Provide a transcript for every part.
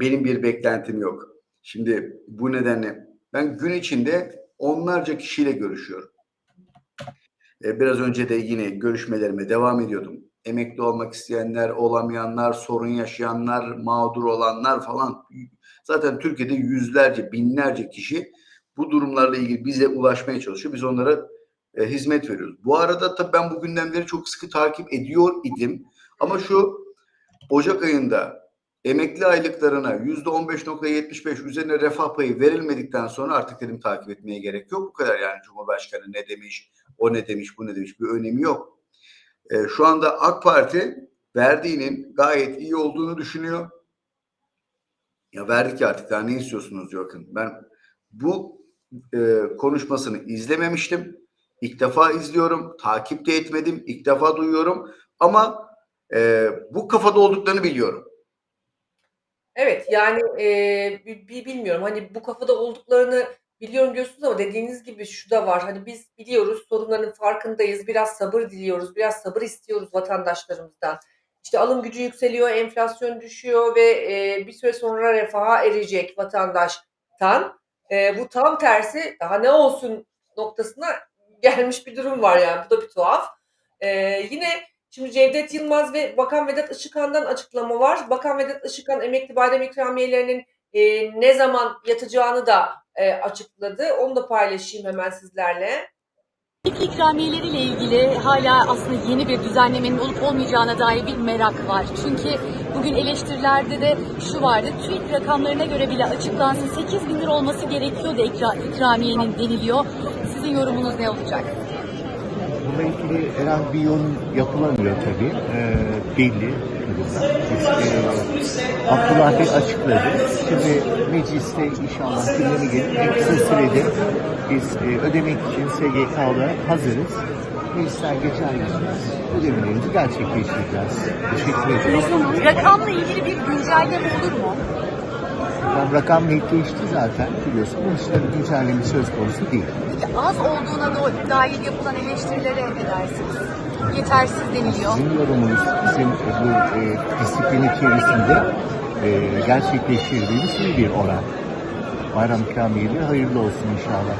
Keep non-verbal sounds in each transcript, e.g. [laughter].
Benim bir beklentim yok. Şimdi bu nedenle ben gün içinde onlarca kişiyle görüşüyorum. E, biraz önce de yine görüşmelerime devam ediyordum. Emekli olmak isteyenler, olamayanlar, sorun yaşayanlar, mağdur olanlar falan. Zaten Türkiye'de yüzlerce, binlerce kişi bu durumlarla ilgili bize ulaşmaya çalışıyor. Biz onlara e, hizmet veriyoruz. Bu arada tabii ben bu gündemleri çok sıkı takip ediyor idim. Ama şu Ocak ayında emekli aylıklarına yüzde 15.75 üzerine refah payı verilmedikten sonra artık dedim takip etmeye gerek yok. Bu kadar yani Cumhurbaşkanı ne demiş, o ne demiş, bu ne demiş bir önemi yok. E, şu anda AK Parti verdiğinin gayet iyi olduğunu düşünüyor. Ya verdik artık daha ne istiyorsunuz diyor. Ben bu e, konuşmasını izlememiştim. İlk defa izliyorum. Takip de etmedim. İlk defa duyuyorum. Ama e, bu kafada olduklarını biliyorum. Evet yani e, bi- bilmiyorum hani bu kafada olduklarını biliyorum diyorsunuz ama dediğiniz gibi şu da var. Hani biz biliyoruz sorunların farkındayız. Biraz sabır diliyoruz. Biraz sabır istiyoruz vatandaşlarımızdan. İşte alım gücü yükseliyor, enflasyon düşüyor ve e, bir süre sonra refaha erecek vatandaştan. E, bu tam tersi daha ne olsun noktasına [laughs] gelmiş bir durum var yani. Bu da bir tuhaf. E, yine Şimdi Cevdet Yılmaz ve Bakan Vedat Işıkhan'dan açıklama var. Bakan Vedat Işıkhan emekli badem ikramiyelerinin e, ne zaman yatacağını da e, açıkladı. Onu da paylaşayım hemen sizlerle. Emekli ikramiyeleriyle ilgili hala aslında yeni bir düzenlemenin olup olmayacağına dair bir merak var. Çünkü bugün eleştirilerde de şu vardı. TÜİK rakamlarına göre bile açıklansın 8 bin lira olması gerekiyor da ikra, ikramiyenin deniliyor. Sizin yorumunuz ne olacak? Bununla ilgili herhangi bir yorum yapılamıyor tabii. Ee, belli durumda. Biz, e, Abdullah Bey açıkladı. Şimdi mecliste inşallah gündeme gelip en kısa sürede biz e, ödemek için SGK olarak hazırız. Meclisten geçen gün ödemelerimizi gerçekleştireceğiz. Teşekkür ederim. Rakamla ilgili bir güncelleme olur mu? Tam rakam netleşti zaten biliyorsun. Bunun dışında bir güncelleme söz konusu değil. Peki az olduğuna da- dair yapılan eleştirilere ne dersiniz? Yetersiz deniliyor. Bizim yorumunuz bizim bu e, disiplin içerisinde e, gerçekleştirdiğimiz iyi bir oran. Bayram ikramiyeleri hayırlı olsun inşallah.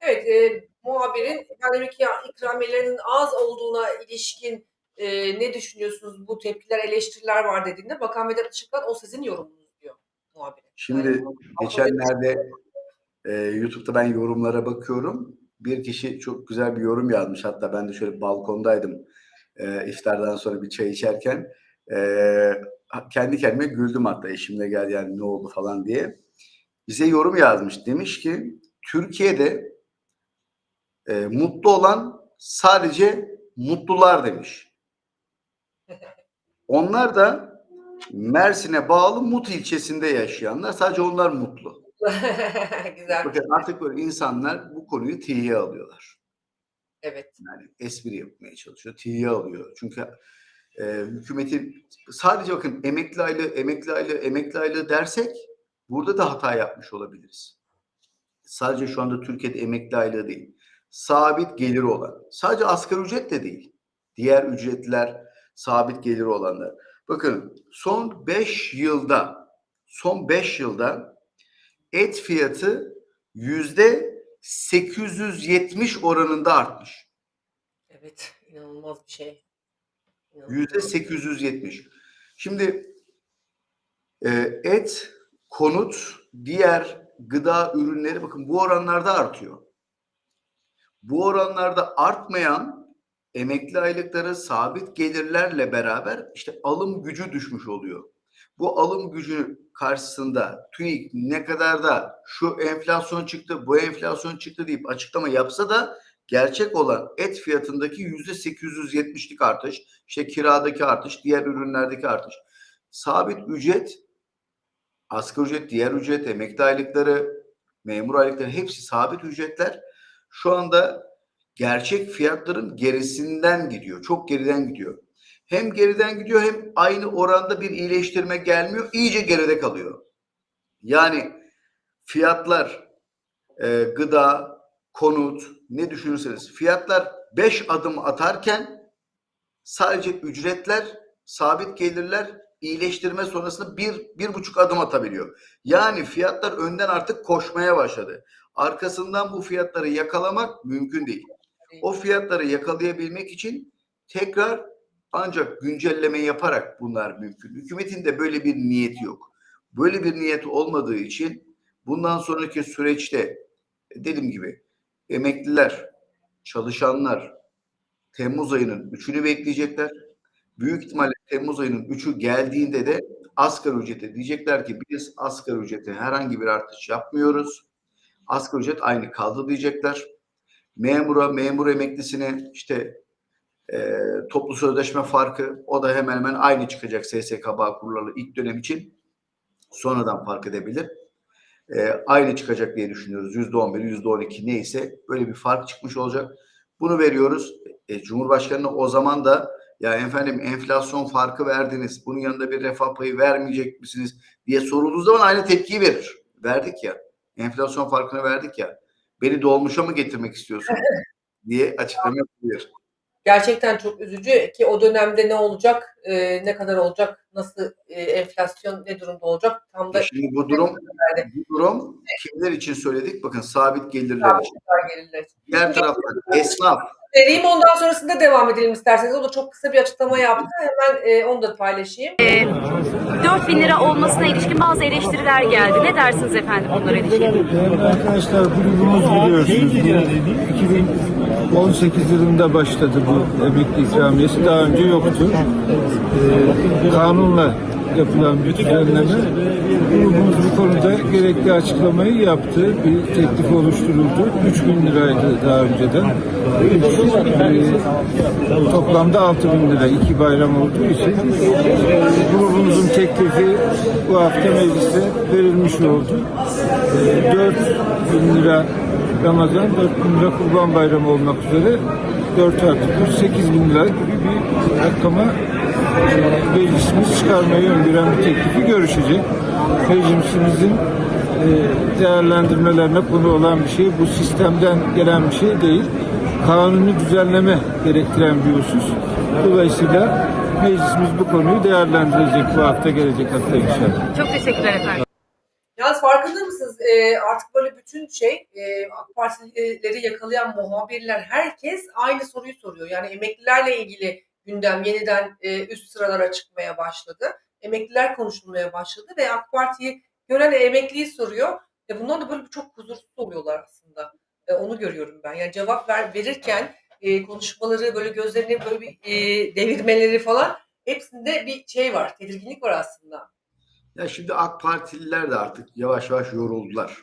Evet, e, muhabirin badem ikra- ikramiyelerinin az olduğuna ilişkin e, ne düşünüyorsunuz? Bu tepkiler, eleştiriler var dediğinde Bakan Vedat Işıkhan o sizin yorumunuz diyor muhabirin. Şimdi Yani, geçenlerde e, YouTube'da ben yorumlara bakıyorum. Bir kişi çok güzel bir yorum yazmış. Hatta ben de şöyle balkondaydım e, iftardan sonra bir çay içerken. E, kendi kendime güldüm hatta eşimle geldi yani ne oldu falan diye. Bize yorum yazmış. Demiş ki Türkiye'de e, mutlu olan sadece mutlular demiş. Onlar da Mersin'e bağlı Mut ilçesinde yaşayanlar. Sadece onlar mutlu. [laughs] Güzel. Bakın artık böyle insanlar bu konuyu tiye alıyorlar. Evet. Yani espri yapmaya çalışıyor. Tiye alıyor. Çünkü e, hükümetin sadece bakın emekli aylığı, emekli aylığı, emekli aylığı dersek burada da hata yapmış olabiliriz. Sadece şu anda Türkiye'de emekli aylığı değil. Sabit geliri olan. Sadece asgari ücret de değil. Diğer ücretler sabit geliri olanlar. Bakın son 5 yılda son 5 yılda et fiyatı yüzde 870 oranında artmış. Evet. inanılmaz bir şey. Yüzde 870. Şimdi e, et, konut, diğer gıda ürünleri bakın bu oranlarda artıyor. Bu oranlarda artmayan emekli aylıkları sabit gelirlerle beraber işte alım gücü düşmüş oluyor. Bu alım gücü karşısında TÜİK ne kadar da şu enflasyon çıktı, bu enflasyon çıktı deyip açıklama yapsa da gerçek olan et fiyatındaki yüzde 870'lik artış, işte kiradaki artış, diğer ürünlerdeki artış. Sabit ücret, asgari ücret, diğer ücret, emekli aylıkları, memur aylıkları hepsi sabit ücretler. Şu anda gerçek fiyatların gerisinden gidiyor. Çok geriden gidiyor. Hem geriden gidiyor hem aynı oranda bir iyileştirme gelmiyor. İyice geride kalıyor. Yani fiyatlar, e, gıda, konut ne düşünürseniz fiyatlar 5 adım atarken sadece ücretler, sabit gelirler iyileştirme sonrasında bir, bir buçuk adım atabiliyor. Yani fiyatlar önden artık koşmaya başladı. Arkasından bu fiyatları yakalamak mümkün değil. O fiyatları yakalayabilmek için tekrar ancak güncelleme yaparak bunlar mümkün. Hükümetin de böyle bir niyeti yok. Böyle bir niyeti olmadığı için bundan sonraki süreçte dediğim gibi emekliler, çalışanlar Temmuz ayının 3'ünü bekleyecekler. Büyük ihtimalle Temmuz ayının 3'ü geldiğinde de asgari ücrete diyecekler ki biz asgari ücrete herhangi bir artış yapmıyoruz. Asgari ücret aynı kaldı diyecekler. Memura, memur emeklisine işte e, toplu sözleşme farkı o da hemen hemen aynı çıkacak SSK Bağkurlarla ilk dönem için. Sonradan fark edebilir. E, aynı çıkacak diye düşünüyoruz. Yüzde on bir, yüzde on iki neyse böyle bir fark çıkmış olacak. Bunu veriyoruz. E, Cumhurbaşkanı o zaman da ya efendim enflasyon farkı verdiniz. Bunun yanında bir refah payı vermeyecek misiniz diye sorulduğu zaman aynı tepkiyi verir. Verdik ya. Enflasyon farkını verdik ya. Beni dolmuşa mı getirmek istiyorsun [laughs] diye açıklama yapabilir. Gerçekten çok üzücü ki o dönemde ne olacak, e, ne kadar olacak, nasıl e, enflasyon ne durumda olacak tam da E Şimdi bu durum bu durum kimler için söyledik? Bakın sabit gelirler için. gelirler. Diğer taraftan esnaf. Vereyim ondan sonrasında devam edelim isterseniz. O da çok kısa bir açıklama yaptı. Hemen e, onu da paylaşayım. 4000 lira olmasına ilişkin bazı eleştiriler geldi. Ne dersiniz efendim bunlara ilişkin? Değerli arkadaşlar grubumuz biliyorsunuz. bu 2018 yılında başladı bu emekli ikramiyesi. Daha önce yoktu. Ee, kanunla yapılan bir düzenleme. Grubumuz bu konuda gerekli açıklamayı yaptı. Bir teklif oluşturuldu. 3 bin liraydı daha önceden. Ee, toplamda 6 bin lira iki bayram olduğu için e, grubumuzun teklifi bu hafta mecliste verilmiş oldu. E, 4 bin lira Ramazan, 4 bin lira Kurban Bayramı olmak üzere 4 artı 4, 8 bin lira gibi bir rakama meclisimiz çıkarmayı öngören bir teklifi görüşecek. Meclisimizin e, değerlendirmelerine konu olan bir şey. Bu sistemden gelen bir şey değil. Kanuni düzenleme gerektiren bir husus. Dolayısıyla meclisimiz bu konuyu değerlendirecek bu hafta gelecek hafta inşallah. Çok teşekkürler efendim. Yalnız farkında mısınız? E, artık böyle bütün şey e, AK Partilileri yakalayan muhabirler herkes aynı soruyu soruyor. Yani emeklilerle ilgili gündem yeniden e, üst sıralara çıkmaya başladı. Emekliler konuşulmaya başladı ve AK Parti'yi gören emekliyi soruyor. E, bunlar da böyle çok huzursuz oluyorlar aslında. E, onu görüyorum ben. Yani cevap ver, verirken e, konuşmaları böyle gözlerini böyle bir e, devirmeleri falan hepsinde bir şey var. Tedirginlik var aslında. Ya şimdi AK Partililer de artık yavaş yavaş yoruldular.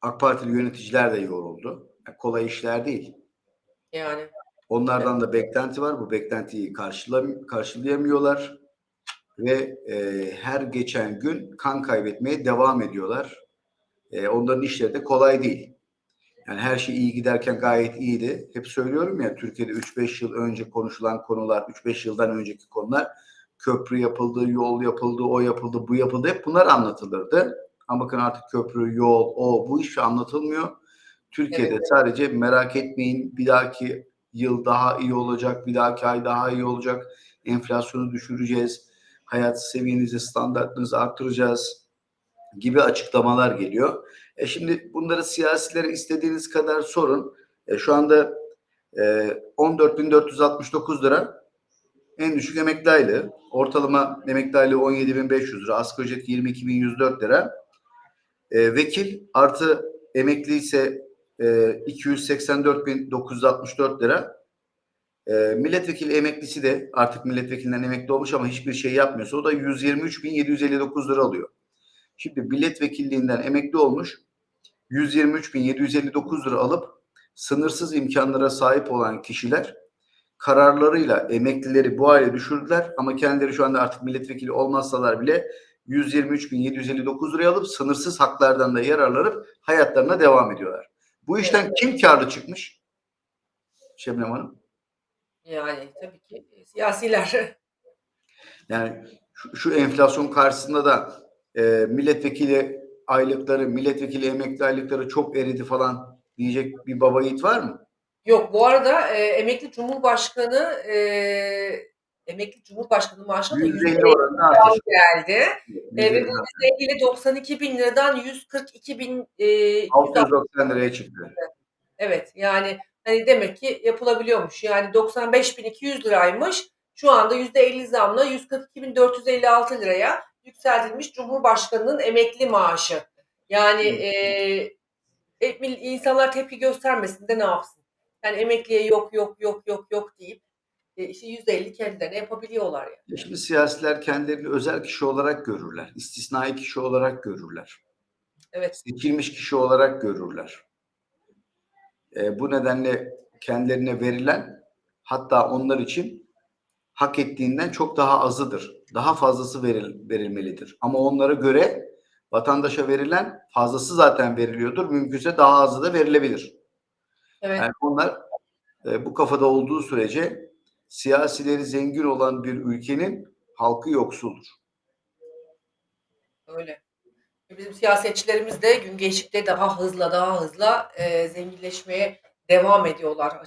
AK Partili yöneticiler de yoruldu. Ya kolay işler değil. Yani. Onlardan da beklenti var. Bu beklentiyi karşılam karşılayamıyorlar ve e, her geçen gün kan kaybetmeye devam ediyorlar. E, onların işleri de kolay değil. Yani her şey iyi giderken gayet iyiydi. Hep söylüyorum ya Türkiye'de 3-5 yıl önce konuşulan konular, 3-5 yıldan önceki konular köprü yapıldı, yol yapıldı, o yapıldı, bu yapıldı. Hep bunlar anlatılırdı. Ama bakın artık köprü, yol, o bu iş anlatılmıyor. Türkiye'de Evet. sadece merak etmeyin bir dahaki yıl daha iyi olacak, bir dahaki ay daha iyi olacak. Enflasyonu düşüreceğiz. Hayat seviyenizi, standartınızı arttıracağız gibi açıklamalar geliyor. E şimdi bunları siyasilere istediğiniz kadar sorun. E şu anda e, 14.469 lira en düşük emekli aylığı. Ortalama emekli aylığı 17.500 lira. Asgari ücret 22.104 lira. E, vekil artı emekli ise e, 284.964 lira. E, milletvekili emeklisi de artık milletvekilinden emekli olmuş ama hiçbir şey yapmıyorsa o da 123.759 lira alıyor. Şimdi milletvekilliğinden emekli olmuş 123.759 lira alıp sınırsız imkanlara sahip olan kişiler kararlarıyla emeklileri bu hale düşürdüler ama kendileri şu anda artık milletvekili olmazsalar bile 123.759 liraya alıp sınırsız haklardan da yararlanıp hayatlarına devam ediyorlar. Bu işten kim karlı çıkmış? Şebnem Hanım. Yani tabii ki siyasiler. [laughs] Yani şu, şu enflasyon karşısında da e, milletvekili aylıkları, milletvekili emekli aylıkları çok eridi falan diyecek bir baba yiğit var mı? Yok bu arada e, emekli Cumhurbaşkanı e, emekli cumhurbaşkanı maaşına da %50 %50 oranında artış. geldi. E, ve %50 bu ile 92 bin liradan 142 bin e, 690 liraya çıktı. Evet yani hani demek ki yapılabiliyormuş. Yani 95.200 liraymış. Şu anda %50 zamla 142.456 liraya yükseltilmiş Cumhurbaşkanı'nın emekli maaşı. Yani e, e, insanlar tepki göstermesin de ne yapsın? Yani emekliye yok yok yok yok yok deyip e, işte %50 kendilerine yapabiliyorlar yani. Ya Şimdi siyasiler kendilerini özel kişi olarak görürler. istisnai kişi olarak görürler. Evet. Seçilmiş kişi olarak görürler. E, bu nedenle kendilerine verilen hatta onlar için hak ettiğinden çok daha azıdır. Daha fazlası veril, verilmelidir. Ama onlara göre vatandaşa verilen fazlası zaten veriliyordur. Mümkünse daha azı da verilebilir. Evet. Yani onlar e, bu kafada olduğu sürece siyasileri zengin olan bir ülkenin halkı yoksuldur. Öyle. Bizim siyasetçilerimiz de gün geçtikçe daha hızlı daha hızlı e, zenginleşmeye devam ediyorlar